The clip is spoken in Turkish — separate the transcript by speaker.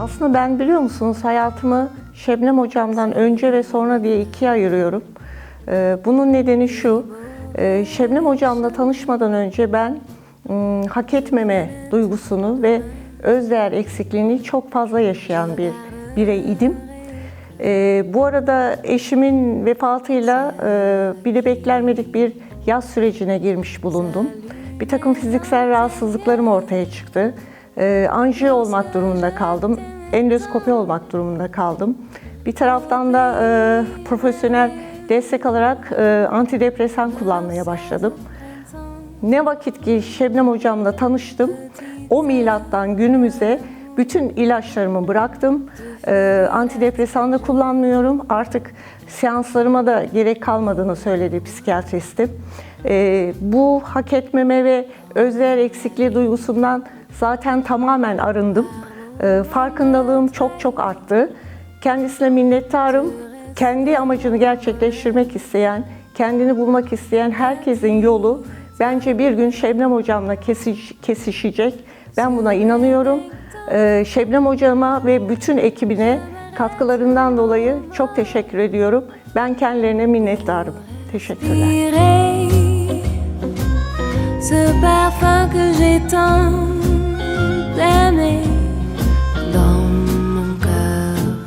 Speaker 1: Aslında ben biliyor musunuz hayatımı Şebnem hocamdan önce ve sonra diye ikiye ayırıyorum. Ee, Bunun nedeni şu, e, Şebnem hocamla tanışmadan önce ben hak etmeme duygusunu ve özdeğer eksikliğini çok fazla yaşayan bir birey idim. Ee, bu arada eşimin vefatıyla e, bir de beklenmedik bir yaz sürecine girmiş bulundum. Bir takım fiziksel rahatsızlıklarım ortaya çıktı. Ee, anjiyo olmak durumunda kaldım. Endoskopi olmak durumunda kaldım. Bir taraftan da e, profesyonel destek alarak e, antidepresan kullanmaya başladım. Ne vakit ki Şebnem hocamla tanıştım, o milattan günümüze bütün ilaçlarımı bıraktım. Ee, antidepresan da kullanmıyorum. Artık seanslarıma da gerek kalmadığını söyledi psikiyatristim. Ee, bu hak etmeme ve özdeğer eksikliği duygusundan zaten tamamen arındım. Ee, farkındalığım çok çok arttı. Kendisine minnettarım. Kendi amacını gerçekleştirmek isteyen, kendini bulmak isteyen herkesin yolu bence bir gün Şebnem hocamla kesiş- kesişecek. Ben buna inanıyorum. Ee, Şebnem hocama ve bütün ekibine katkılarından dolayı çok teşekkür ediyorum. Ben kendilerine minnettarım. Teşekkürler.